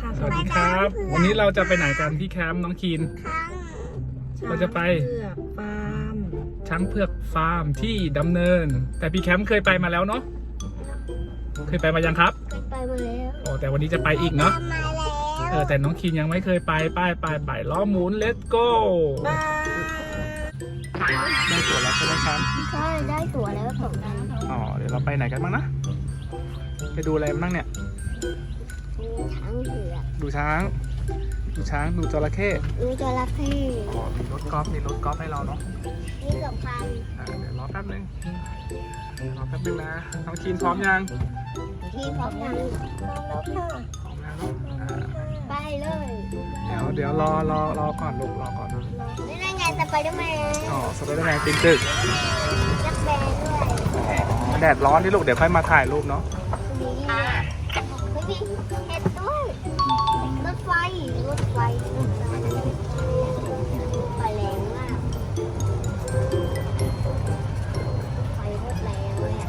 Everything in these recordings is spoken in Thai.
ค่ะสวัสดีครับ วันนี้เราจะไปไหนกันพี่แคมป์น้องคีน เราจะไป เผือกฟาร์มช้างเผือกฟาร์มที่ดำเนิน แต่พี่แคมป์เคยไปมาแล้วเนาะ เคยไปมายังครับ ไปมาแล้วโอ้แต่วันนี้จะไปอีกเนาะ มาแล้วเออแต่น้องคีนยังไม่เคยไปไปไปไปล้อหมุน let's go บายได้ตั๋วแล้วใช่ไหมครับ ใช่ได้ตั๋วแล้วสองอันอ๋อเดี๋ยวเราไปไหนกันบ้างนะ ไปดูอะไรบ้างเนี่ยมีช้างเผือก ดูช้าง ดูช้าง ดูจระเข้มีจระเข้อ๋อมีรถกอล์ฟมีรถกอล์ฟให้เราเนาะมีสองพันอ่าเดี๋ยวรอแป๊บนึงรอแป๊บนึงนะน้องคีนพร้อมยังที่พร้อมยังแล้วค่ะพร้อมแล้วเนาะอ่าไปเลย เดี๋ยวเดี๋ยวรอรอรอก่อนลูกรอก่อนนี่ได้ไงสไปเดอร์แมนอ๋อสไปเดอร์แมนปีนตึกยักษ์แบนด้วยอ๋อแดดร้อนที่ลูกเดี๋ยวค่อยมาถ่ายรูปเนาะ ไฟไฟแรงมาก ไฟโคตรแรงเลยอะ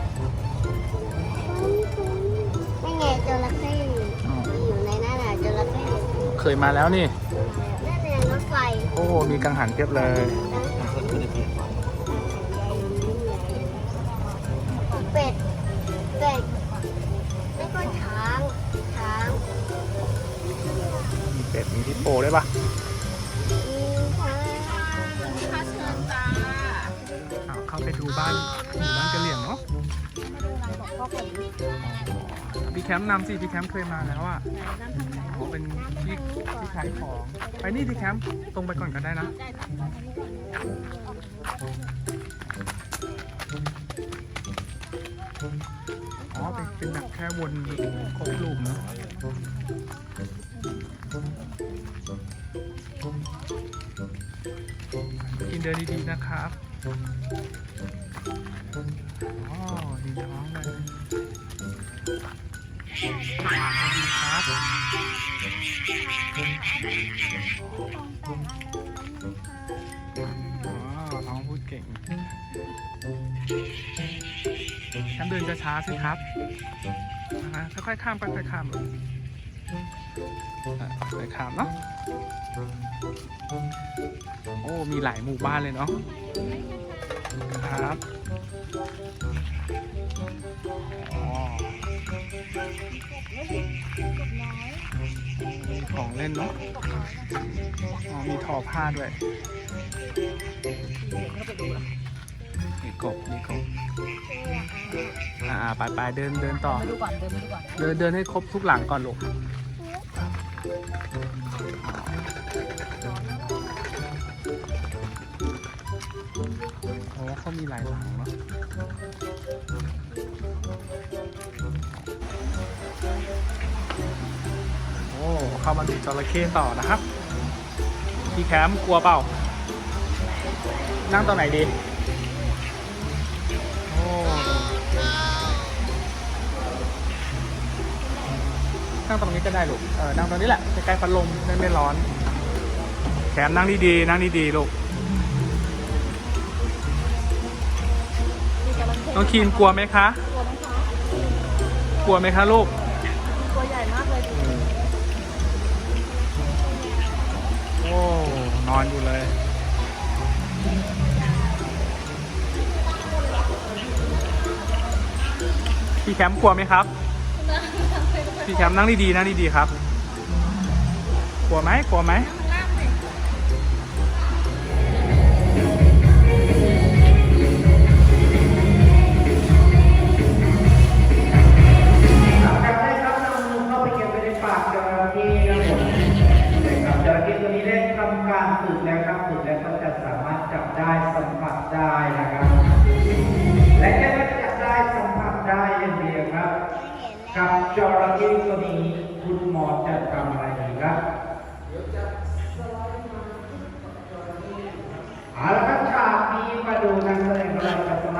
ไม่ไงจระเข้อยู่ในนั้นอะจระเข้เคยมาแล้วนี่นั่นไงรถไฟ โอ้โหมีกังหันเพียบเลย มีเป็ดมีที่โปด้วยปะมีช้างค่าเชิญจ้าอ้าวเข้าไปดูบ้านหมู่บ้านกะเหรี่ยงเนาะพี่แคมป์นำสิพี่แคมป์เคยมาแล้วอะอ๋อเป็นที่ที่ขายของไปนี่พี่แคมป์ตรงไปก่อนก็ได้นะอ๋อเป็นเป็นแบบแค่วนครบลูปเนาะ กินเดินดีๆนะครับอ๋อดีท้องเลยสวัสดีครับอ๋อน้องพูดเก่งฉันเดินช้าๆสิครับนะค่อยๆข้ามค่อยๆข้ามค่อยๆข้ามเนาะ โอ้ มีหลายหมู่บ้านเลยเนาะครับอ๋อมีของเล่นเนาะอ๋อมีทอผ้าด้วยมีกบมีกบอ่าไปไปเดินเดินต่อ ดูก่อนเดินดูก่อนเดินเดินให้ครบทุกหลังก่อนลูก เขามีหลายหลังเนาะโอ้เข้ามาดูจระเข้ต่อนะครับ พี่แคมป์กลัวเปล่า นั่งตรงไหนดี โอ้นั่งตรงนี้ก็ได้ลูก เออ นั่งตรงนี้แหละใกล้ๆพัดลมไม่ไม่ร้อนแขนนั่งดีๆนั่งดีๆลูก น้องคีนกลัวไหมคะกลัวไหมคะลูก ตัวใหญ่มากเลยโอ้ นอนอยู่เลย พี่แคมป์กลัวไหมครับ พี่แคมป์นั่งดีๆนั่งดีๆครับ กลัวไหมกลัวไหม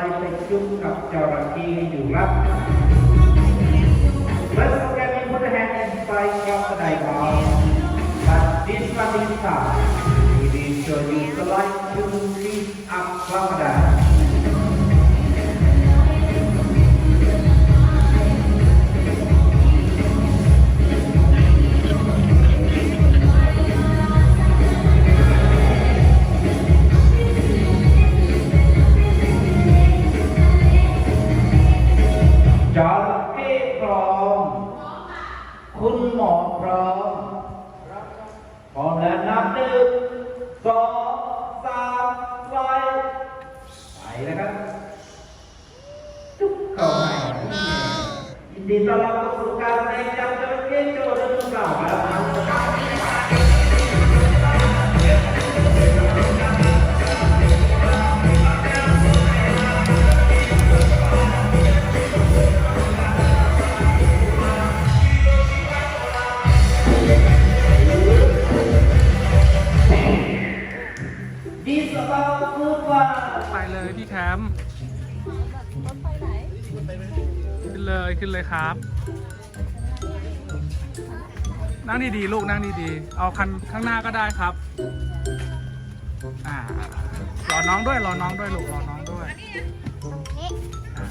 ไลด์ไปจุ่มกับจระเข้อยู่ครับ Let's look at me put a hand inside crocodile mouth. But this one is time. We will show you the light to lift up crocodile. ครับ นั่งดีๆลูกนั่งดีๆ เอาคันข้างหน้าก็ได้ครับ อ่ารอน้องด้วยรอน้องด้วยลูกรอน้องด้วยเอ๊ะอ่า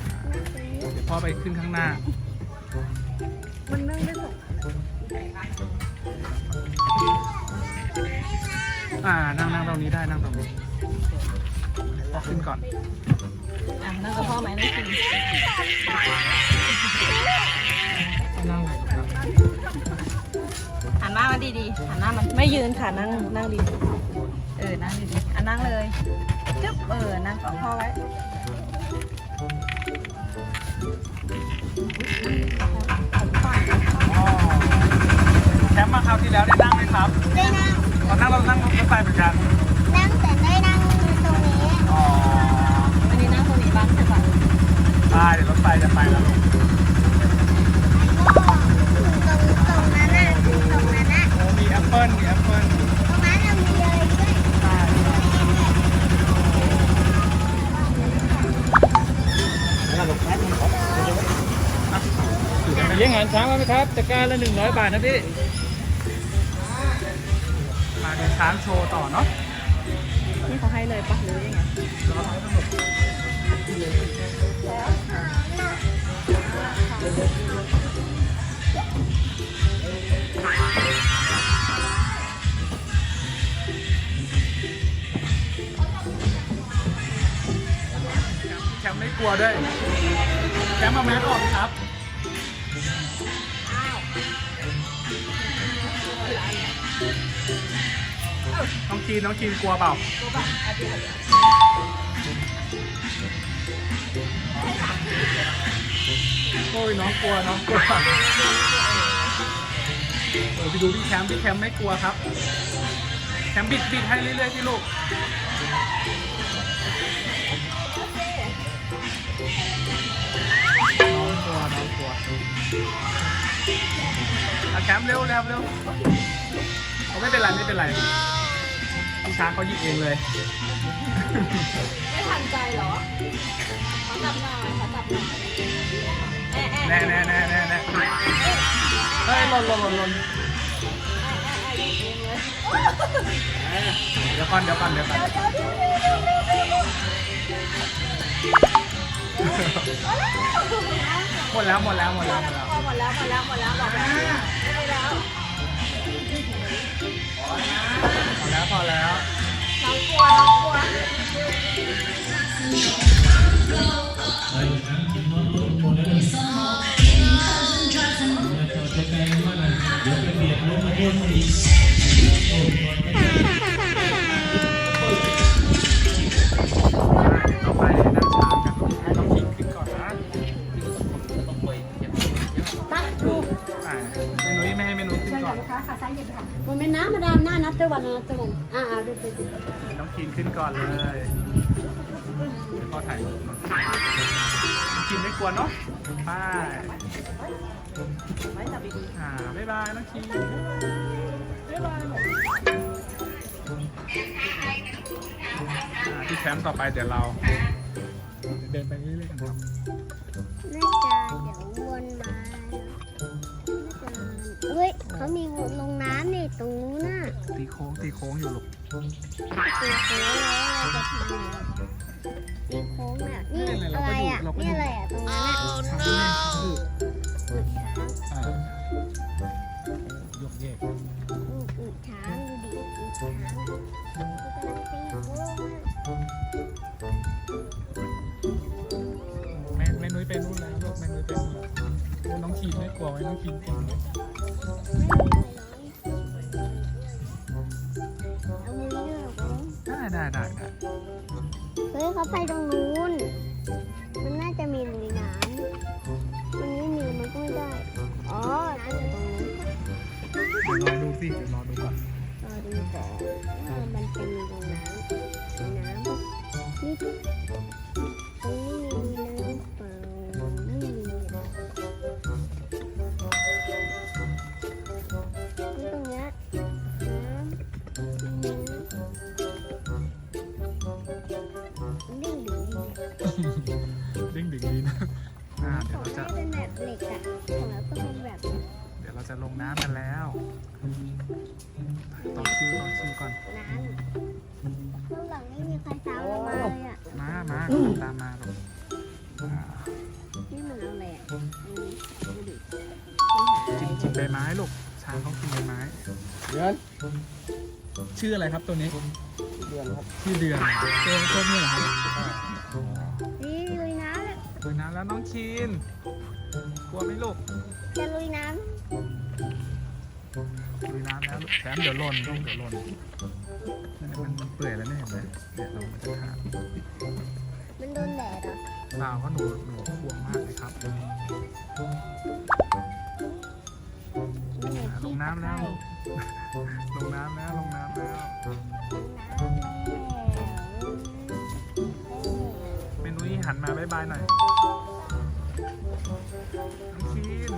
เดี๋ยวพ่อไปขึ้นข้างหน้า มันนั่งได้สองอ่านั่งนั่งตรงนี้ได้นั่งตรงนี้พ่อขึ้นก่อน อะนั่งกับพ่อไหมนั่งกินนั่งเลยครับหันหน้ามาดีๆหันหน้ามันไม่ยืนค่ะนั่งนั่งดีเออนั่งดีๆอะนั่งเลยจึ๊บเออนั่งกับพ่อไว้แคมป์มาคราวที่แล้วได้นั่งไหมครับได้นั่งตอนนั่งเรานั่งรถไฟเหมือนกัน นั่งแต่ได้นั่งตรงนี้ อ๋อ อันนี้นั่งตรงนี้บ้างใช่ปะ ได้เดี๋ยวรถไฟจะไปแล้วลูกก็ตรงตรงนั้นน่ะตรงนั้นน่ะโอ้มีแอปเปิ้ลมีแอปเปิ้ลตรงนั้นน่ะมีเลยด้วยเลี้ยงอาหารช้างไหมครับตะกร้าละหนึ่งร้อยบาทนะพี่ มาเดินช้างโชว์ต่อเนาะนี่เขาให้เลยปะหรือยังไง แคมป์ไม่กลัวด้วยแคมป์มาแมสออกสิครับน้องจีนน้องจีนกลัวเปล่า โอ้ยน้องกลัวน้องกลัวเออไปดูพี่แคมป์พี่แคมป์ไม่กลัวครับ แคมป์บิดบิดให้เรื่อยๆที่ลูกน้องกลัวน้องกลัวอะแคมป์เร็วเร็วเร็วเอาไม่เป็นไรไม่เป็นไรพี่ช้างเขาหยิบเองเลย ไม่ทันใจเหรอ จับหน่อยขอจับหน่อยแน่แน่แน่แน่แน่เฮ้ยหล่นหล่นหล่นหล่นเดี๋ยวก่อนเดี๋ยวก่อนเดี๋ยวก่อนหมดแล้วหมดแล้วหมดแล้วหมดแล้วหมดแล้วหมดแล้วหมดแล้วบอกแล้วไม่ได้แล้ว มันเป็นน้ำมาดามหน้านับตะวันนับตะวันอ่าเอาดูดูน้องคิงขึ้นก่อนเลยพ่อถ่ายรูปน้องคิงไม่กลัวเนาะไปอ่าบ๊ายบายน้องคิงบ๊ายบายบ๊ายบายอ่าที่แคมป์ต่อไปเดี๋ยวเรา เดินไปเรื่อยๆกันครับ น่าจะเดี๋ยววนมา เฮ้ยเขามีวนลงน้ำนี่ตรงนู้นน่ะตีโค้งตีโค้งอยู่ลูกตีโค้งแล้วเราจะทำยังไงตีโค้งเนี่ยนี่อะไรอะนี่อะไรอะตรงนั้นอะช้างแม่คืออึช้างอ่ายกเยกอึอึช้างดูดิอึช้างกำลังตีโค้งอะแม่แม่นุ้ยไปนู่นแล้วลูกแม่นุ้ยไปนู่นแล้วโอ้น้องคีนไม่กลัวไว้น้องคีนกลัวไหม ไว้ได้ได้ได้ได้เฮ้ยเขาไปตรงนู้น มันน่าจะมีลุยน้ำมันไม่มีมันก็ไม่ได้ อ๋อน้ำอยู่ตรงนี้เดี๋ยวรอดูสิเดี๋ยวรอดูก่อนรอดูก่อนว่ามันจะมีตรงน้ำมีน้ำปะนี่ตรงนี้ ชื่ออะไรครับตัวนี้เดือนครับชื่อเดือนตัวตัวนี้เหรอครับนี่ลุยน้ำเลยลุยน้ำแล้วน้องคีนกลัวไหมลูกจะลุยน้ลุยน้ำแล้วลูกแถมเดี๋ยวหล่นลูกเดี๋ยวหล่นนั่นน่ะมันมันเปื่อยแล้วเนี่ยเห็นไหมเนี่ยเรามันจะขาดำมันโดนแดดเหรอเปล่าเพราะหนูหนูห่วงมากเลยครับมันเหมือนลขี้งน้ำแล้วตะไคร้ ลงน้ำแล้วลงน้ำแล้วเมนูนี้หันมาบายบายหน่อยน้องคีน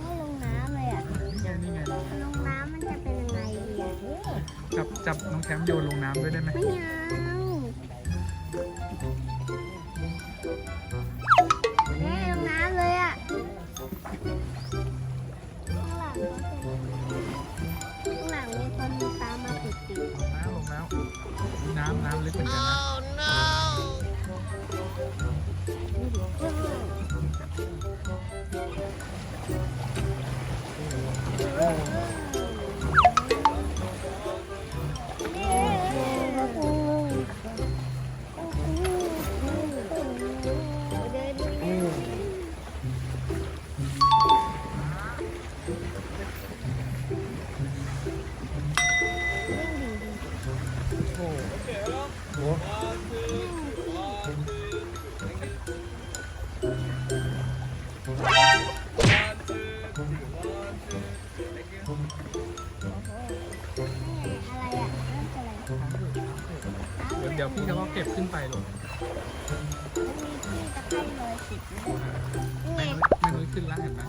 ไม่ลงน้ำเลยอะนี่ไงนี่ไงลงน้ำมันจะเป็นยังไงดีอะจับจับน้องแคมโยนลงน้ำด้วยได้ไหมไม่เน้ำน้ำลึกเหมือนกันนะ ไปลูกมันมีที่ตะไคร้เลยติดนะนี่ไงเมนูขึ้นแล้วเห็นไหม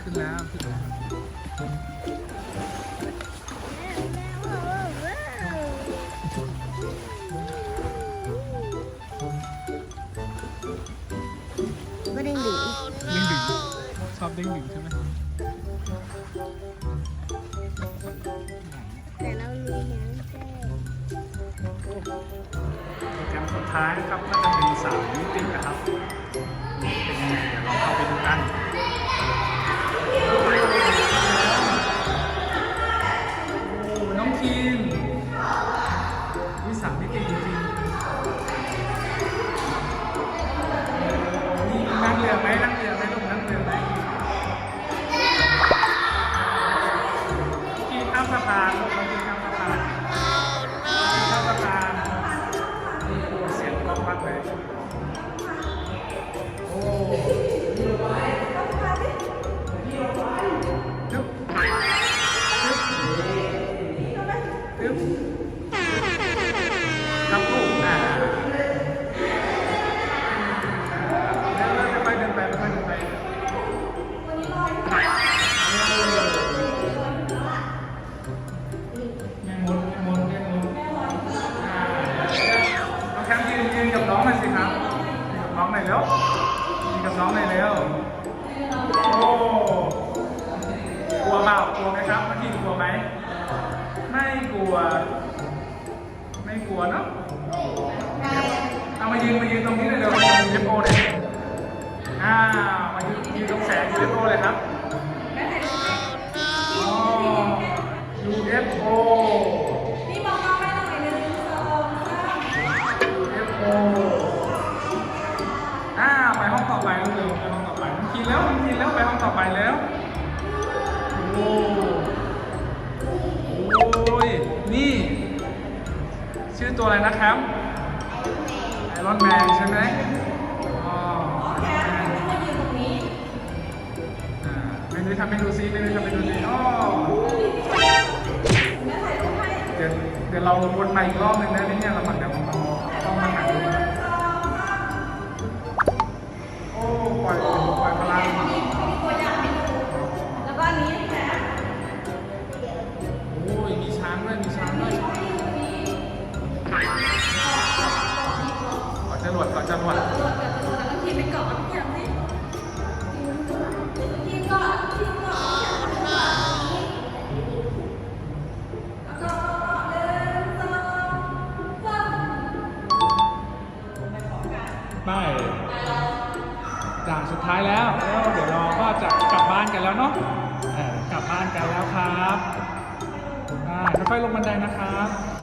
ขึ้นแล้วขึ้นแล้ว ด้งดึงใช่ไหมแต่เราลุยน้ำแค่โปรแกรมสุดท้ายนะครับก็จะเป็นสามมิตินะครับ เป็นยังไงเดี๋ยวเราเข้าไปดูกัน ไม่กลัว ไม่กลัวเนาะเอามายืนมายืนตรงนี้เลยเดี๋ยวเย็บโอเลยอ่ามายืนยืนตรงแสงเย็บโอเลยครับ UFO นี่มอกล้อได้ตรงไหนหนึ่งสองสาม UFO อ่าไปห้องต่อไปลูกเร็วไปห้องต่อไปกินแล้วกินแล้วไปห้องต่อไปแล้วโอ้ อตัวอะไรนะครับไอรอนแมนใช่ไหมอ๋อเมนูทำเมนูซีเมนูทำเมนูซีอ๋อเดี๋ยวเดี๋ยวเราวนมาอีกรอบหนึ่งนะเนี่ยเราหมักเดี๋ย 张万